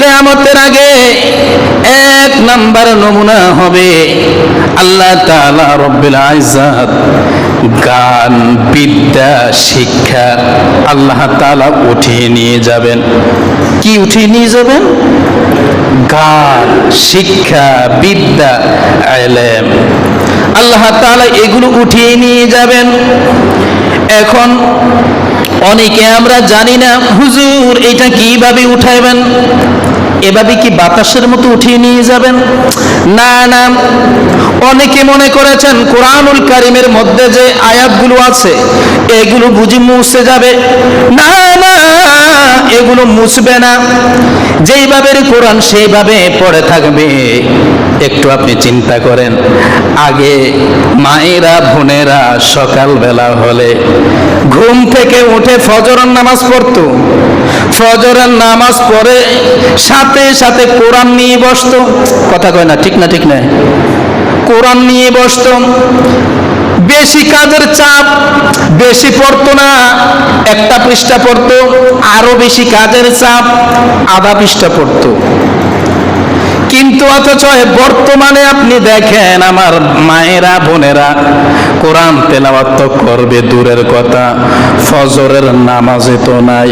কেয়ামতের আগে এক নাম্বার নমুনা হবে। আল্লাহ তাআলা রব্বিল আইজাত গান, বিদ্যা, শিক্ষা আল্লাহ তাআলা উঠিয়ে নিয়ে যাবেন। কি উঠিয়ে নিয়ে যাবেন? গান, শিক্ষা, বিদ্যা এলেম আল্লাহ তাআলা এগুলো উঠিয়ে নিয়ে যাবেন। এখন অনেকে আমরা জানি না হুজুর এটা কীভাবে উঠাইবেন? এভাবে কি বাতাসের মতো উঠিয়ে নিয়ে যাবেন? না না। অনেকে মনে করেছেন কোরআনুল কারিমের মধ্যে যে আয়াতগুলো আছে, এগুলো বুঝি মুছে যাবে। না না, এগুলো মুছবে না। যেইভাবে কোরআন সেইভাবে পড়ে থাকবে, একটু আপনি চিন্তা করেন। আগে মায়েরা, বোনেরা সকালবেলা হলে ঘুম থেকে উঠে ফজরের নামাজ পড়তো। ফজরের নামাজ পড়ে সাথে সাথে কোরআন নিয়ে বসত। কথা কয় না, ঠিক না ঠিক না? কোরআন নিয়ে বসত। বেশি কাজের চাপ বেশি পড়তো না, একটা পৃষ্ঠা পড়তো, আরও বেশি কাজের চাপ আধা পৃষ্ঠা পড়তো। কিন্তু অথচ বর্তমানে আপনি দেখেন আমার মায়েরা, বোনেরা, কোরআন তেলাওয়াত তো করবে দূরের কথা, ফজরের নামাজে তো নাই,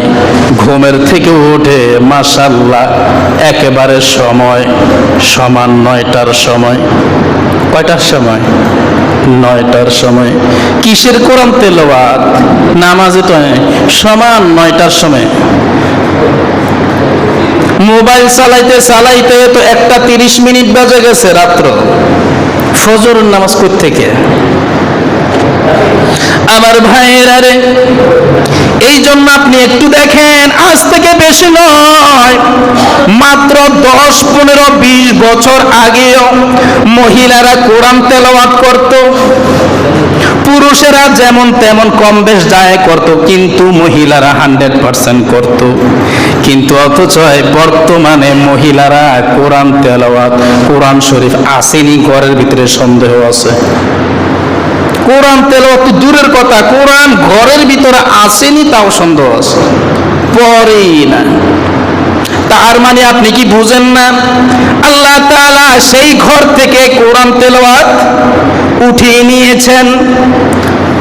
ঘুমের থেকে উঠে মাসাল্লাহ একেবারে সময়, সমান নয়টার সময়, কয়টার সময়? নয়টার সময়। কিসের কোরআন তেলাওয়াত? নামাজে তো সমান নয়টার সময়। মোবাইল চালাইতে চালাইতে তো একটা তিরিশ মিনিট বাজে গেছে রাত্র। ফজর নামাজ থেকে আমার ভাইয়েরা রে এই জন্য আপনি একটু দেখেন, আজ থেকে বেশি নয়, মাত্র দশ, পনেরো, বিশ বছর আগেও মহিলারা কোরআন তেলাওয়াত করত, পুরুষেরা যেমন তেমন কম বেশ যায় করত, কিন্তু মহিলারা হান্ড্রেড পার্সেন্ট করত। কিন্তু অথচ বর্তমানে মহিলারা কোরআন তেলাওয়াত, কোরআন শরীফ আসেনি, ঘরের ভিতরে সন্দেহ আছে। কোরআন তেলাওয়াত তো দূরের কথা, কোরআন ঘরের ভিতরে আসেনি, তাও সন্দেহ আছে। পরেই না। তার মানে আপনি কি বুঝেন না? আল্লাহ তাআলা সেই ঘর থেকে কোরআন তেলাওয়াত উঠিয়ে নিয়েছেন।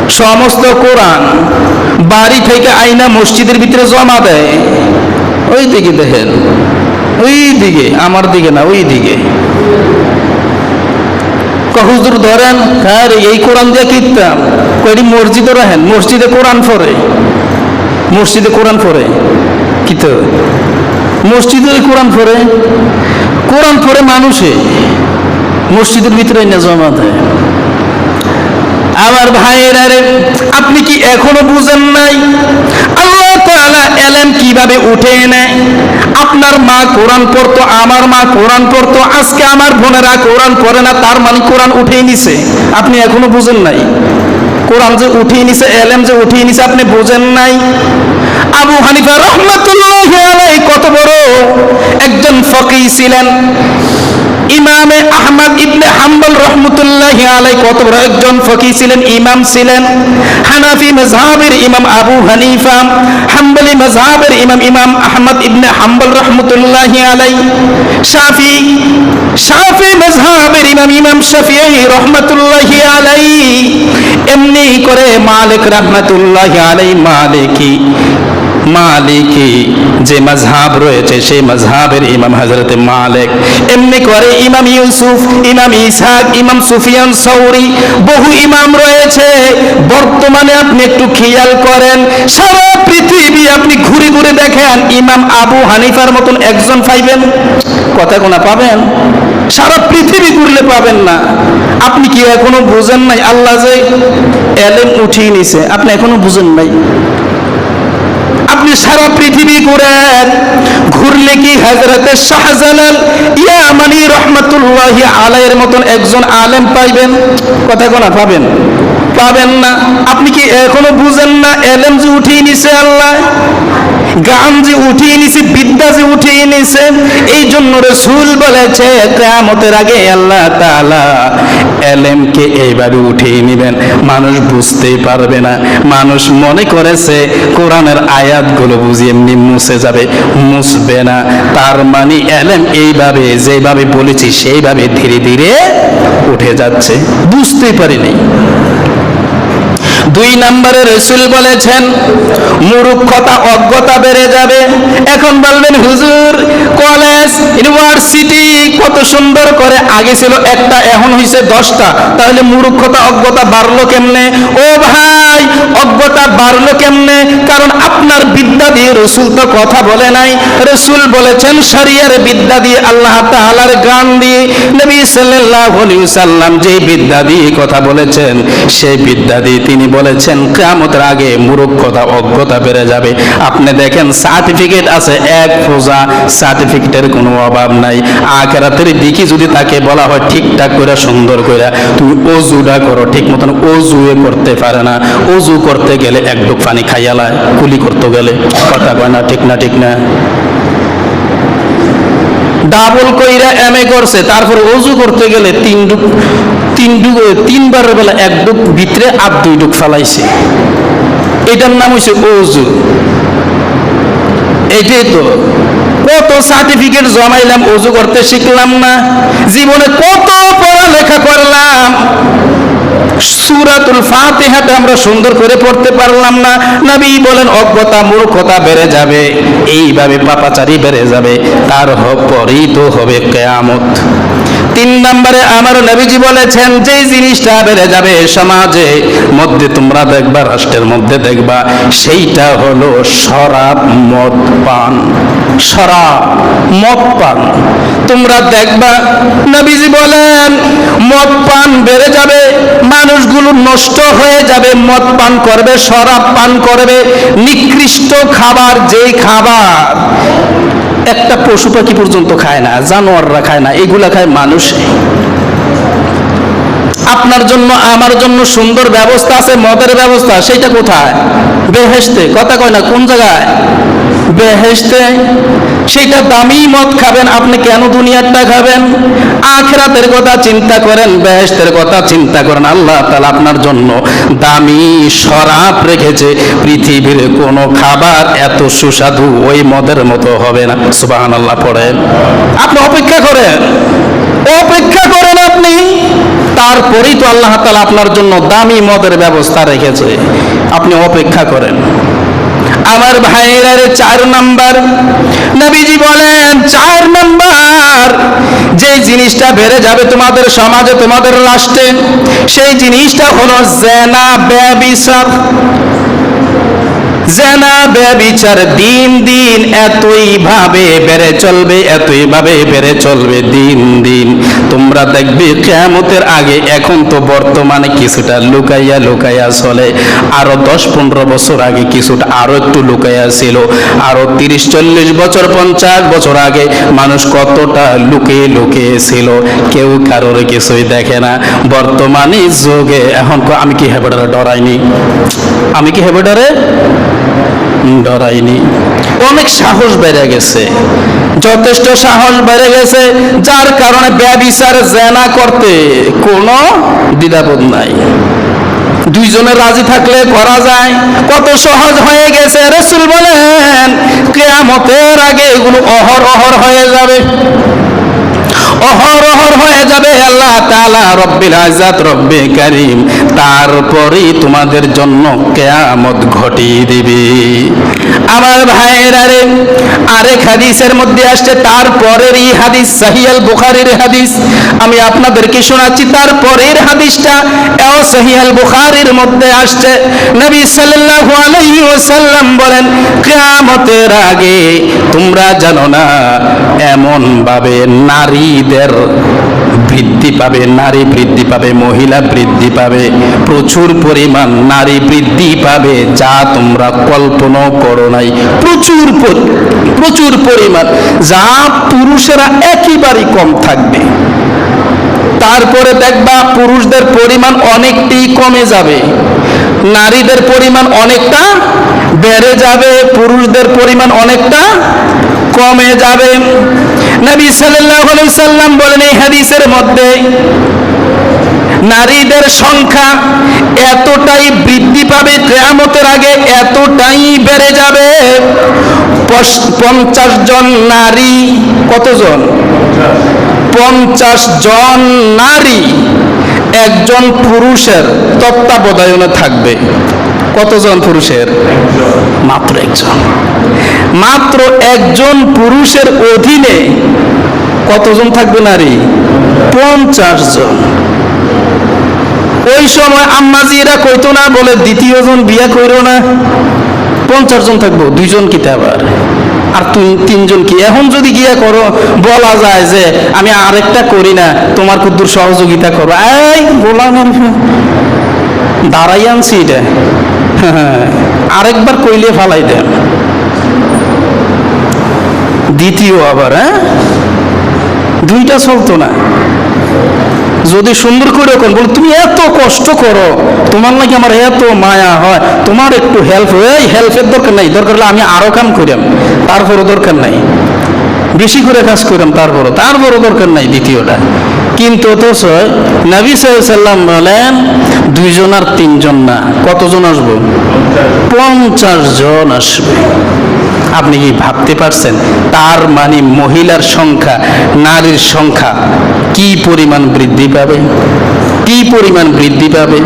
সমস্ত কোরআন বাড়ি থেকে আইনা মসজিদের ভিতরে জমা দেয়। ওই দিকে দেখেন। ওই দিকে, আমার দিকে না, ওই দিকে। ধরেন হ্যাঁ এই কোরআন দিয়ে কিনতাম কয়টি মসজিদে রাখেন, মসজিদে কোরআন পড়ে। মসজিদে কোরআন পড়ে। কি মসজিদে কোরআন কোরআন মানুষে। মসজিদের ভিতরে না জমা দেয়। আমার ভাইয়েরা রে আপনি কি এখনও বুঝেন নাই? আল্লাহ এলেম উঠে নেয় আপনার মা কোরআন পড়তো, আমার মা কোরআন পড়তো, আজকে আমার বোনেরা কোরআন পড়ে না, তার মানে কোরআন উঠেই নিছে। আপনি এখনও বুঝেন নাই। কোরআন যে উঠিয়ে নিছে এলএম যে উঠিয়ে নিছে, আপনি বুঝেন নাই। আবু হানিফা রহমতুল্লাহ কত বড় একজন ফকি ছিলেন। ইমামে আহমদ ইবনে হাম্বল রহমতুল্লাহ আলাই কত বড় একজন ফকি ছিলেন, ইমাম ছিলেন। হানাফি মজহাবের ইমাম আবু হানিফা, হাম্বলি মজহাবের ইমাম ইমাম আহমদ ইবনে হাম্বল রহমতুল্লাহ আলাই শাফি শাফি মজহাবের ইমাম ইমাম শাফিঈ রহমতুল্লাহ আলাই এমনি করে মালিক রহমতুল্লাহ আলাই মালিকি। মালিকি যে মজহাব রয়েছে, সেই মজহাবের ইমাম হজরত মালিক। এমনি করে ইমাম ইউসুফ, ইমাম ইসহাক, ইমাম সুফিয়ান সৌরি, বহু ইমাম রয়েছে। বর্তমানে আপনি একটু খেয়াল করেন, সারা পৃথিবী আপনি ঘুরে ঘুরে দেখেন, ইমাম আবু হানিফার মতন একজন পাইবেন? কথা কোনা পাবেন? সারা পৃথিবী ঘুরলে পাবেন না। আপনি কি এখনও বুঝেন নাই? আল্লাহ যে এলেম উঠিয়ে নিছে, আপনি এখনও বুঝেন নাই? আপনি সারা পৃথিবী ঘুরেন। ঘুরলে কি হজরতে শাহজালাল ইয়ামানি রহমতুল্লাহ আলাইয়ের মতন একজন আলেম পাইবেন? কথা কোনা, পাবেন? পাবেন না। আপনি কি এখনও বুঝেন না? এলেম যে উঠিয়ে নিছে আল্লাহ? গান যে উঠিয়ে নিছে, বিদ্যা যে উঠিয়ে নিছে এই জন্য রসুল বলেছে, কেয়ামতের আগে আল্লাহ তাআলা এলেমকে এইভাবে উঠিয়ে নেবেন? মানুষ বুঝতেই পারবে না। মানুষ মনে করেছে কোরআনের আয়াতগুলো বুঝি এমনি মুছে যাবে, মুছবে না। তার মানে এলেম এইভাবে, যেভাবে বলেছি, সেইভাবে ধীরে ধীরে উঠে যাচ্ছে। বুঝতেই পারিনি। দুই নম্বরে রসুল বলেছেন, মূর্খতা, অজ্ঞতা বেড়ে যাবে। এখন বলবেন, হুজুর, কলেজ, ইউনিভার্সিটি কত সুন্দর করে আগে ছিল একটা, এখন হয়েছে দশটা। তাহলে মূর্খতা, অজ্ঞতা বাড়লো কেমনে? ও ভাই, অজ্ঞতা বাড়লো কেমনে? কারণ আপনার বিদ্যা দিয়ে রসুল তো কথা বলে নাই। রসুল বলেছেন, শরিয়ার বিদ্যা দিয়ে, আল্লাহ তাআলার গান দিয়ে নবী আলাইহি সাল্লাম যে বিদ্যা দিয়ে কথা বলেছেন, সেই বিদ্যা দিয়ে তিনি বলেছেন, কিয়ামতের আগে মূর্খতা, অজ্ঞতা বেড়ে যাবে। আপনি দেখেন সার্টিফিকেট আছে, এক পূজা সার্টিফিকেটের কোনো অভাব নাই। আখেরাতের দিকে যদি তাকে বলা হয় ঠিকঠাক করে সুন্দর করে তুমি অজুটা করো, ঠিক মতন অজুয়ে করতে পারে না। অজু করতে গেলে এক ডুব পানি খাইয়ালায় কুলি করতে গেলে কথা কয় না, ঠিক না ঠিক না। ডাবল কইরা এমএ করছে, তারপর অজু করতে গেলে তিন ডুব তিন ডুব তিনবারের বেলা এক ডুব ভিতরে আর দুই ডুব ফালাইছে। এটার নাম হচ্ছে অজু। এটাই তো। কত সার্টিফিকেট জমাইলাম, উজু করতে শিখলাম না। জীবনে কত পড়ালেখা করলাম। সুরাতুল ফাতিহাটা আমরা সুন্দর করে পড়তে পারলাম না। নবী বলেন, অজ্ঞতা, মূর্খতা বেড়ে যাবে। এইভাবে পাপাচারি বেড়ে যাবে। তার পরেই তো হবে কেয়ামত। তিন নম্বরে আমার নবীজি বলেছেন যে জিনিসটা বেড়ে যাবে সমাজে, মধ্যে তোমরা দেখবা, রাষ্ট্রের মধ্যে দেখবা, সেইটা হলো শরাব, মদ, পান। শরাব, মদ, পান। তোমরা দেখবা, নবীজি বলেন, মদ, পান বেড়ে যাবে, মানুষগুলো নষ্ট হয়ে যাবে, মদ, পান করবে, শরাব, পান করবে, নিকৃষ্ট খাবার, যেই খাবার একটা পশু পাখি পর্যন্ত খায় না জানোয়াররা খায় না এগুলা খায় মানুষ। আপনার জন্য, আমার জন্য সুন্দর ব্যবস্থা আছে, মদের ব্যবস্থা, সেইটা কোথায়? বেহেস্তে কথা কয় না, কোন জায়গায়? বেহেস্তে সেইটা দামি মদ খাবেন, আপনি কেন দুনিয়ারটা খাবেন? আখরাতের কথা চিন্তা করেন বেহেস্তের কথা চিন্তা করেন, আল্লাহ তাআলা আপনার জন্য দামি শরাব রেখেছে, পৃথিবীর কোনো খাবার এত সুস্বাদু ওই মদের মতো হবে না, সুবহানাল্লাহ, পড়েন। আপনি অপেক্ষা করেন অপেক্ষা করেন আপনি তারপরেই তো আল্লাহ তাআলা আপনার জন্য দামি মদের ব্যবস্থা রেখেছে। আপনি অপেক্ষা করেন। আমার ভাইয়ের চার নাম্বার, নবীজি বলেন, চার নাম্বার, যে জিনিসটা বেড়ে যাবে তোমাদের সমাজে, তোমাদের রাষ্ট্রে, সেই জিনিসটা হলো জেনা, ব্যবিচার। জেনা, ব্যবিচার দিন দিন এতই ভাবে বেড়ে চলবে এতই ভাবে বেড়ে চলবে দিন দিন। তোমরা দেখবে কেয়ামতের আগে, এখন তো বর্তমানে কিছুটা লুকাইয়া লুকাইয়া চলে। আরও দশ পনেরো বছর আগে কিছুটা আরও একটু লুকাইয়া ছিল। আরও তিরিশ চল্লিশ বছর, পঞ্চাশ বছর আগে মানুষ কতটা লুকিয়ে লুকিয়ে ছিল, কেউ কারোর কিছুই দেখে না। বর্তমানে যুগে, এখন আমি কি হেবে ডরাইনি? আমি কি হেবে ডরে ডরাইনি। অনেক সাহস বেড়ে গেছে। যথেষ্ট সাহস বেড়ে গেছে, যার কারণে ব্যবিচার, জেনা করতে কোনো দ্বিধাবোধ নাই। দুইজনে রাজি থাকলে করা যায়। কত সহজ হয়ে গেছে, রসুল বলেন, কেয়ামতের আগে এগুলো অহর অহর হয়ে যাবে। যাবে আল্লাহ তাআলা রব্বিল আজাত রব্বে কারিম। তারপরেই তোমাদের জন্য কেয়ামত ঘটিয়ে দিবে। আমার ভাইয়েরা রে আরেক হাদিসের মধ্যে আসছে, তারপরেরই হাদিস সাহিয়াল বুখারীর হাদিস। আমি আপনাদেরকে শোনাচ্ছি, তারপরের হাদিসটা এও সাহিয়াল বুখারীর মধ্যে আসছে। নবী সাল্লাল্লাহু আলাইহি ওয়াসাল্লাম বলেন, কিয়ামতের আগে তোমরা জানো না এমন ভাবে নারীদের বৃদ্ধি পাবে, নারী বৃদ্ধি পাবে, মহিলা বৃদ্ধি পাবে, প্রচুর পরিমাণ নারী বৃদ্ধি পাবে, যা তোমরা কল্পনাও করো নাই। প্রচুর পরি- প্রচুর পরিমাণ, যা পুরুষেরা একেবারেই কম থাকবে। তারপরে দেখবা পুরুষদের পরিমাণ অনেকটাই কমে যাবে। নারীদের পরিমাণ অনেকটা বেড়ে যাবে, পুরুষদের পরিমাণ অনেকটা কমে যাবে। নবী আলাইহি সাল্লাম বলেন এই হাদিসের মধ্যে, নারীদের সংখ্যা এতটাই বৃদ্ধি পাবে কেয়ামতের আগে, এতটাই বেড়ে যাবে। পঞ্চাশ জন নারী, কতজন? পঞ্চাশ জন নারী একজন পুরুষের তত্ত্বাবধায়নে থাকবে। কতজন পুরুষের? মাত্র একজন। মাত্র একজন পুরুষের অধীনে কতজন থাকবে নারী? পঞ্চাশ জন। ওই সময় আম্মাজিরা কইতো না, বলে দ্বিতীয় জন বিয়া কইরো না। পঞ্চাশ জন থাকব, দুইজন কিতা আবার আর তিন- তিনজন কি? এখন যদি গিয়ে করো, বলা যায় যে আমি আরেকটা করি না, তোমার কুদ্দুর সহযোগিতা করো। এই বলা দাঁড়াই আনছি এটা। আরেকবার কইলে ফালাই দেন। দ্বিতীয় আবার হ্যাঁ? দুইটা চলতো না। যদি সুন্দর করে কোন বলে, তুমি এত কষ্ট করো, তোমার নাকি আমার এত মায়া হয়, তোমার একটু হেল্প এই হেল্পের দরকার নাই, দরকার হলে আমি আরও কাম করিম তারপরও দরকার নাই। বেশি করে কাজ করিম তারপরও তারপরও দরকার নাই দ্বিতীয়টা। কিন্তু অথচ নবী সাল্লাম বলেন, দুইজন আর তিনজন না। কতজন আসব? পঞ্চাশ জন আসবে। আপনি কি ভাবতে পারছেন? তার মানে মহিলার সংখ্যা, নারীর সংখ্যা কি পরিমাণ বৃদ্ধি পাবে? কি পরিমাণ বৃদ্ধি পাবে?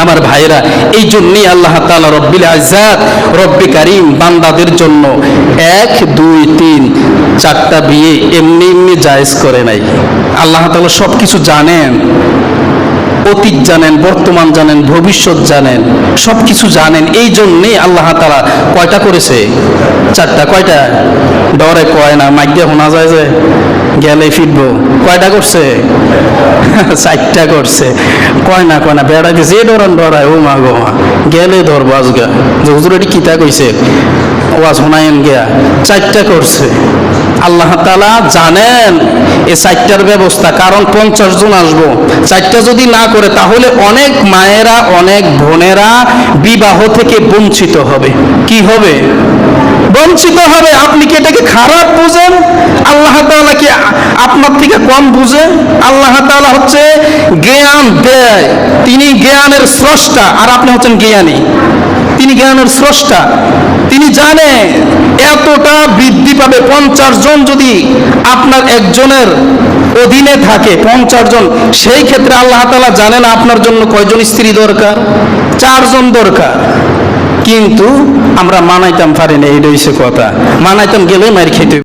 আমার ভাইরা এই জন্যই আল্লাহ তাআলা রব্বিল আজাদ রব্বি কারিম বান্দাদের জন্য এক, দুই, তিন, চারটা বিয়ে এমনি এমনি জায়েজ করে নাই। আল্লাহ তালা সব কিছু জানেন। অতীত জানেন, বর্তমান জানেন, ভবিষ্যৎ জানেন সব কিছু জানেন, এই জন্যেই আল্লাহ তারা কয়টা করেছে? চারটা, কয়টা? ডরে কয় না, মাইক শোনা যায় যে গেলে ফিরবো। কয়টা করছে? চারটা করছে। কয় না কয় না বেড়া গেছে এ ডরান, ডরায়, ও মা গো মা, গেলে ধরবো আজগা। যে হুজুর এটি কিতা কইছে? ওয়াজ শোনায়েন গিয়া চারটা করছে। আল্লাহ তালা জানেন এই চারটার ব্যবস্থা, কারণ পঞ্চাশ জন আসব। চারটা যদি না করে, তাহলে অনেক মায়েরা, অনেক বোনেরা বিবাহ থেকে বঞ্চিত হবে। কি হবে? বঞ্চিত হবে। আপনি কি এটাকে খারাপ বুঝেন? আল্লাহ তাআলা কি আপনার থেকে কম বুঝে আল্লাহ তাআলা হচ্ছে জ্ঞান দেয়। তিনি জ্ঞানের স্রষ্টা। আর আপনি হচ্ছেন জ্ঞানী। তিনি জ্ঞানের স্রষ্টা। তিনি জানে এতটা বৃদ্ধি পাবে পঞ্চাশ জন যদি আপনার একজনের অধীনে থাকে, পঞ্চাশ জন। সেই ক্ষেত্রে আল্লাহ তাআলা জানেন আপনার জন্য কয়জন স্ত্রী দরকার? চারজন দরকার। কিন্তু আমরা মানাইতাম, পারি না এই কথা। মানাইতাম গেলে মারি খেতে